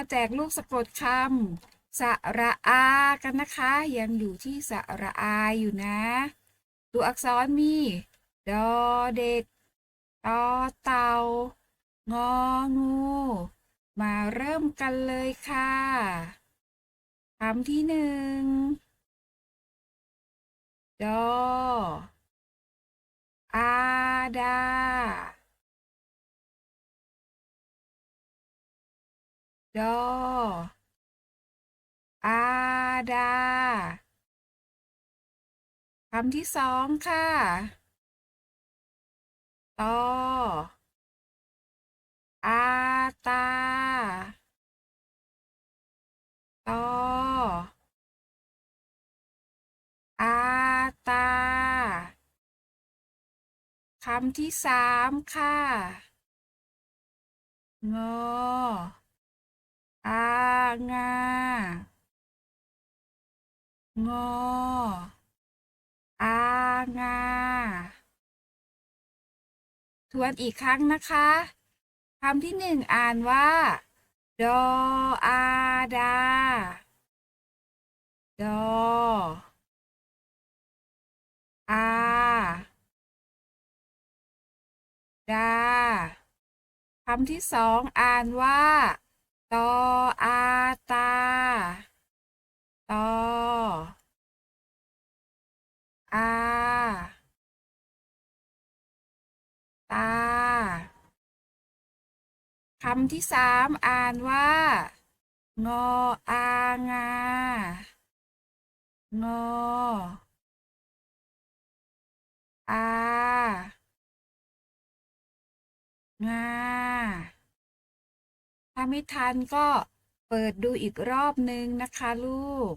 มาแจกลูกสะกดคำสระอากันนะคะ ยังอยู่ที่สระอาอยู่นะ ตัวอักษรมีดอเด็กตอเตางองู มาเริ่มกันเลยค่ะคำที่หนึ่งดออาดา ดอ อาดา คำที่สองค่ะ ตอ อาตา ตอ อาตา คำที่สามค่ะ งออ งา งอ อางา ทวนอีกครั้งนะคะคำที่หนึ่งอ่านว่า ดอ อาดา ดออาดาคำที่สองอ่านว่า ตออาตา ตอ อา ตา คำที่สามอ่านว่า งออางา งอ อา งา ถ้าไม่ทันก็เปิดดูอีกรอบนึงนะคะลูก